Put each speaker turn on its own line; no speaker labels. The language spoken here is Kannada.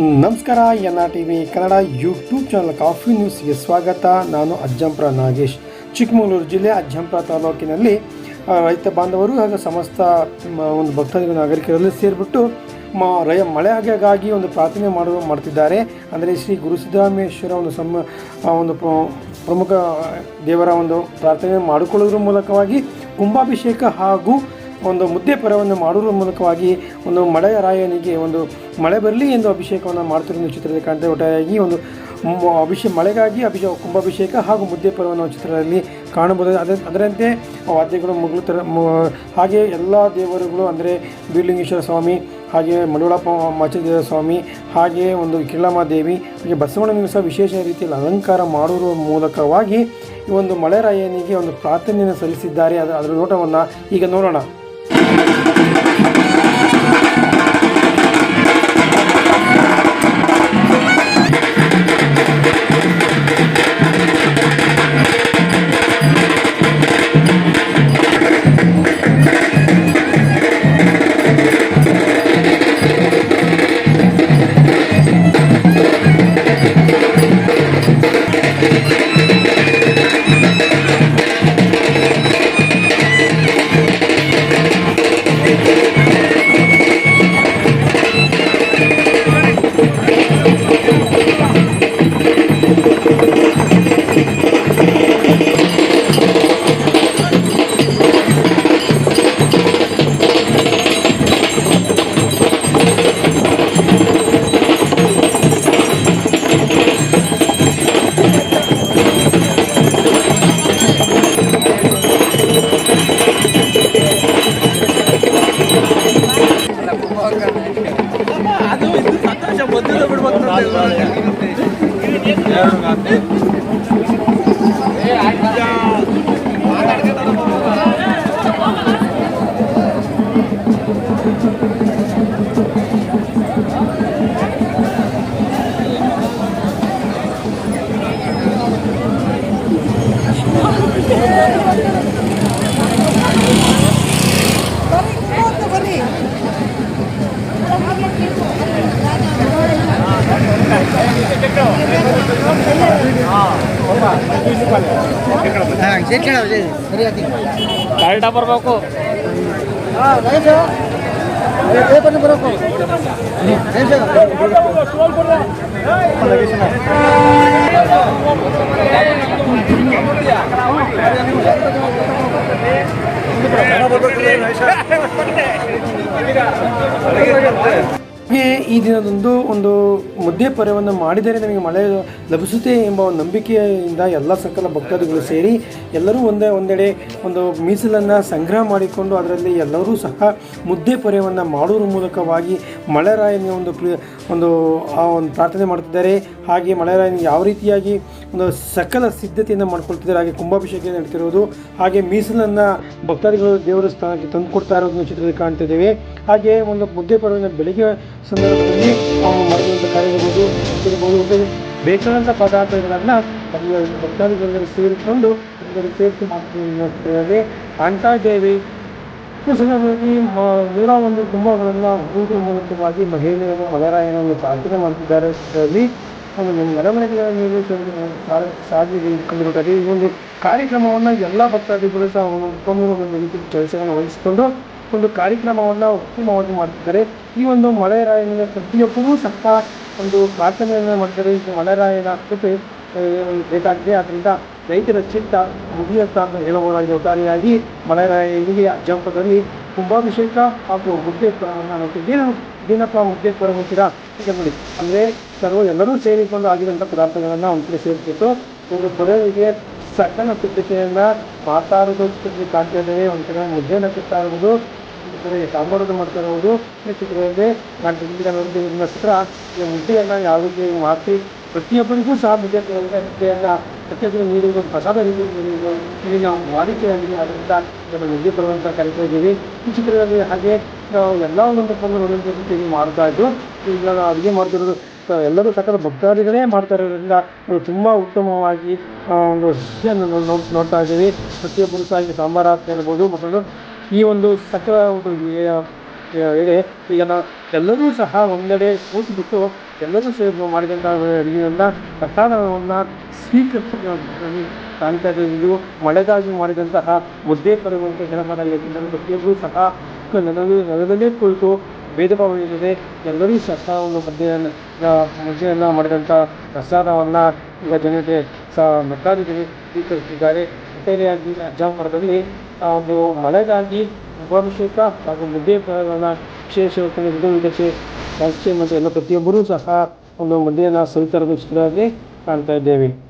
ನಮಸ್ಕಾರ N R T V Kannada YouTube channel coffee ನ್ಯೂಸ್ಗೆ ಸ್ವಾಗತ. ನಾನು ಅಜ್ಜಂಪುರ ನಾಗೇಶ್. ಚಿಕ್ಕಮಗಳೂರು ಜಿಲ್ಲೆ ಅಜ್ಜಂಪುರ ತಾಲೂಕಿನಲ್ಲಿ ರೈತ ಬಾಂಧವರು ಹಾಗೂ ಸಮಸ್ತ ಒಂದು ಭಕ್ತಾದಿಗಳು ನಾಗರಿಕರಲ್ಲಿ ಸೇರಿಬಿಟ್ಟು, ಮ ರಯ ಮಳೆಗಾಗಿ ಒಂದು ಪ್ರಾರ್ಥನೆ ಮಾಡುವ, ಮಾಡ್ತಿದ್ದಾರೆ. ಅಂದರೆ ಶ್ರೀ ಗುರು ಸಿದ್ದರಾಮೇಶ್ವರ ಒಂದು ಸಮ ಒಂದು ಪ್ರ- ಪ್ರಮುಖ ದೇವರ ಒಂದು ಪ್ರಾರ್ಥನೆ ಮಾಡಿಕೊಳ್ಳೋದ್ರ ಮೂಲಕವಾಗಿ ಕುಂಭಾಭಿಷೇಕ ಹಾಗೂ ಒಂದು ಮುದ್ದೆ ಪರವನ್ನು ಮಾಡುವ ಮೂಲಕವಾಗಿ ಒಂದು ಮಳೆಯ ರಾಯನಿಗೆ ಒಂದು ಮಳೆ ಬರಲಿ ಎಂದು ಅಭಿಷೇಕವನ್ನು ಮಾಡ್ತಿರೋ ಚಿತ್ರದಲ್ಲಿ ಕಾಣ್ತೇವೆ ಒಟ್ಟಾಗಿ ಒಂದು ಅಭಿಷೇ ಅಭಿಷೇಕ ಮಳೆಗಾಗಿ ಅಭಿಷೇಕ ಕುಂಭಾಭಿಷೇಕ ಹಾಗೂ ಮುದ್ದೆ ಪರ್ವವನ್ನು ಚಿತ್ರದಲ್ಲಿ ಕಾಣಬಹುದು. ಅದೇ ಅದರಂತೆ ವಾದ್ಯಗಳು ಮುಗಿಲು ತರ ಹಾಗೆ ಎಲ್ಲ ದೇವರುಗಳು ಅಂದರೆ ಬೀರ್ಲಿಂಗೇಶ್ವರ ಸ್ವಾಮಿ, ಹಾಗೆ ಮಡುವಳಪ್ಪ ಮಾಚದೇವ ಸ್ವಾಮಿ, ಹಾಗೆ ಒಂದು ಕಿಳ್ಳಮ್ಮ ದೇವಿ, ಹಾಗೆ ಬಸವಣ್ಣನಿಗೂ ಸಹ ವಿಶೇಷ ರೀತಿಯಲ್ಲಿ ಅಲಂಕಾರ ಮಾಡುವ ಮೂಲಕವಾಗಿ ಈ ಒಂದು ಮಳೆರಾಯನಿಗೆ ಒಂದು ಪ್ರಾರ್ಥನೆಯನ್ನು ಸಲ್ಲಿಸಿದ್ದಾರೆ. ಅದರ ಅದರ ನೋಟವನ್ನು ಈಗ ನೋಡೋಣ. すいません。
ಕರೆಕ್ಟ ಬರ್ಬೇಕು
ಹಾಗೆ ಈ ದಿನದಂದು ಒಂದು ಮುದ್ದೆ ಪರ್ಯವನ್ನು ಮಾಡಿದರೆ ನಮಗೆ ಮಳೆ ಲಭಿಸುತ್ತೆ ಎಂಬ ಒಂದು ನಂಬಿಕೆಯಿಂದ ಎಲ್ಲ ಸಕಲ ಭಕ್ತಾದಿಗಳು ಸೇರಿ ಎಲ್ಲರೂ ಒಂದೇ ಒಂದೆಡೆ ಒಂದು ಮೀಸಲನ್ನು ಸಂಗ್ರಹ ಮಾಡಿಕೊಂಡು ಅದರಲ್ಲಿ ಎಲ್ಲರೂ ಸಹ ಮುದ್ದೆ ಪರ್ಯವನ್ನು ಮಾಡುವ ಮೂಲಕವಾಗಿ ಮಳೆರಾಯನ ಒಂದು ಪ್ರಿ ಒಂದು ಆ ಒಂದು ಪ್ರಾರ್ಥನೆ ಮಾಡ್ತಿದ್ದಾರೆ. ಹಾಗೆ ಮಳೆರಾಯನ ಯಾವ ರೀತಿಯಾಗಿ ಒಂದು ಸಕಲ ಸಿದ್ಧತೆಯನ್ನು ಮಾಡ್ಕೊಳ್ತಿದ್ದಾರೆ. ಹಾಗೆ ಕುಂಭಾಭಿಷೇಕ ನಡೀತಿರೋದು ಹಾಗೆ ಮೀಸಲನ್ನು ಭಕ್ತಾದಿಗಳು ದೇವರ ಸ್ಥಾನಕ್ಕೆ ತಂದು ಕೊಡ್ತಾ ಇರೋದನ್ನು ಚಿತ್ರದಲ್ಲಿ ಕಾಣ್ತಿದ್ದೇವೆ ಹಾಗೆ ಒಂದು ಮುದ್ದೆ ಪರ್ವನ ಬೆಳಿಗ್ಗೆ ಸಂದರ್ಭದಲ್ಲಿ ಮಾಡುವಂಥ ಕಾರ್ಯವಿರ್ಬೋದು ಇರ್ಬೋದು ಬೇಕಾದಂಥ ಪದಾರ್ಥಗಳನ್ನು ತಮ್ಮ ಭಕ್ತಾದಿಗಳಿಗೆ ಸೇರಿಕೊಂಡು ಸೇರಿಸಿ ಇದ್ದೇವೆ. ಈ ಸಂದರ್ಭದಲ್ಲಿ ನೂರ ಒಂದು ಕುಂಭಗಳನ್ನು ಹೂಡುವ ಮೂಲಕವಾಗಿ ಮಹಿಳೆಯರು ಮಗರಾಯನನ್ನು ಪ್ರಾರ್ಥನೆ ಮಾಡುತ್ತಿದ್ದಾರೆ. ಒಂದು ಸಾಗಿ- ಸಾಗಿ ಇಟ್ಕೊಂಡಿರುತ್ತಾರೆ ಈ ಒಂದು ಕಾರ್ಯಕ್ರಮವನ್ನು ಎಲ್ಲ ಭಕ್ತಾದಿಗಳು ಸಹ ಒಂದು ಕೆಲಸವನ್ನು ವಹಿಸಿಕೊಂಡು ಒಂದು ಕಾರ್ಯಕ್ರಮವನ್ನು ಉತ್ತಮವಾಗಿ ಮಾಡ್ತಿದ್ದಾರೆ ಈ ಒಂದು ಮಳೆರಾಯನ ಪ್ರತಿಯೊಬ್ಬರೂ ಸಹ ಒಂದು ಪ್ರಾರ್ಥನೆಯನ್ನು ಮಾಡ್ತಾರೆ ಈ ಮಳೆರಾಯನ ಕೃಪೆ ಬೇಕಾಗಿದೆ. ಆದ್ದರಿಂದ ರೈತರ ಚಿತ್ತ, ಮುಗಿಯುತ್ತ ಅಂತ ಹೇಳಬಹುದಾಗಿದೆ. ಉದಾಹರಣೆಯಾಗಿ ಮಳೆರಾಯನಿಗೆ ತುಂಬಾ ಕುಂಭಾಭಿಷೇಕ ಹಾಗೂ ಮುದ್ದೆ ದಿನ, ದಿನಪ್ಪ ಮುದ್ದೆ ಹೋಗ್ತೀರಾ ಹೀಗೆ ನೋಡಿ. ಅಂದರೆ ಸರ್ವ ಎಲ್ಲರೂ ಸೇರಿಕೊಂಡು ಆಗಿರುವಂಥ ಪದಾರ್ಥಗಳನ್ನು ಒಂದು ಕಡೆ ಸೇರಿಸಿಟ್ಟು ಒಂದು ಕೊನೆಗೆ ಸಕ್ಕನ ಸಿದ್ಧತೆಯನ್ನು ಮಾತಾಡೋದು ಕಾಣ್ತಾ ಇದ್ದೇವೆ. ಒಂದು ಕಡೆ ಮುದ್ದೆಯನ್ನು ಇರುವುದು ಮಾಡ್ತಾರೆ ಮಾಡ್ತಾ ಇರುವುದು ಈ ಚಿತ್ರದಲ್ಲಿ ನಾನು ಒಂದು ನಕ್ಷತ್ರ ಈ ಮುದ್ದೆಯನ್ನು ಯಾವ ರೀತಿ ಮಾತಿ ಪ್ರತಿಯೊಬ್ಬರಿಗೂ ಸಹ ಮುದ್ದೆ ಮುದ್ದೆಯನ್ನು ಪ್ರತಿಯೊಬ್ಬರು ನೀಡುವುದು, ಪ್ರಸಾದ ನೀಡುವುದು ಇಲ್ಲಿ ನಾವು ವಾಡಿಕೆಯಾಗಿದೆ. ಅದರಿಂದ ನಮ್ಮ ಮುದ್ದೆ ಬರುವಂತ ಕರಿತಾ ಇದ್ದೀವಿ. ಈ ಚಿತ್ರದಲ್ಲಿ ಹಾಗೆ ನಾವು ಎಲ್ಲ ಒಂದು ನೋಡುವಂಥ ರೀತಿಯಾಗಿ ಮಾಡ್ತಾ ಇದ್ದು, ಈಗ ನಾವು ಅಡುಗೆ ಮಾಡ್ತಿರೋದು ಎಲ್ಲರೂ ಸಕಲ ಭಕ್ತಾದಿಗಳೇ ಮಾಡ್ತಾ ಇರೋದ್ರಿಂದ ತುಂಬ ಉತ್ತಮವಾಗಿ ಒಂದು ರುಚಿಯನ್ನು ನೋಡ್ತಾ ಇದ್ದೀವಿ. ಪ್ರತಿಯೊಬ್ಬರು ಸಹ ಸಾಂಬಾರು ಹಾಕ್ತಾ ಇರ್ಬೋದು. ಮತ್ತು ಈ ಒಂದು ಸಕಲ ಎಲ್ಲರೂ ಸಹ ಒಂದೆಡೆ ಕೂತ್ಬಿಟ್ಟು ಎಲ್ಲರೂ ಸೇರಿ ಮಾಡಿದಂಥ ಅಡುಗೆಯನ್ನ ಪ್ರಸಾದವನ್ನು ಸ್ವೀಕರಿಸಿ ಕಾಣ್ತಾ ಇದೆ. ಮಳೆಗಾಗಿ ಮಾಡಿದಂತಹ ಮುದ್ದೆ ಕರುವಂತೆ ಜನಪದ ಪ್ರತಿಯೊಬ್ಬರೂ ಸಹ ನೆಲದಲ್ಲಿ ನೆಲದಲ್ಲೇ ಕುಳಿತು ಭೇದ ಭಾವ ಇಲ್ಲದೆ ಎಲ್ಲರೂ ಸಹ ಒಂದು ಮದ್ದೆಯನ್ನು ಮುದ್ದೆಯನ್ನು ಮಾಡಿದಂಥ ಪ್ರಸಾದವನ್ನು ಜನತೆ ಸಹ ಭಕ್ತಾದಿಗಳು ಸ್ವೀಕರಿಸಿದ್ದಾರೆ. ಒಟ್ಟಾರೆಯಾಗಿ ಅಜ್ಜಾಪುರದಲ್ಲಿ ಆ ಒಂದು ಮಳೆಗಾಗಿ ಉಪಾಭಿಷೇಕ ಹಾಗೂ ಮುದ್ದೆ ಫಲಗಳನ್ನು ವಿಶೇಷವಾಗಿ ರಾಜಕೀಯ ಮತ್ತು ಎಲ್ಲ ಪ್ರತಿಯೊಬ್ಬರೂ ಸಹ ಒಂದು ಮುದ್ದೆಯನ್ನು ಸ್ವೀಕರಿಸುವುದಾಗಿ ಕಾಣ್ತಾ ಇದ್ದೇವೆ.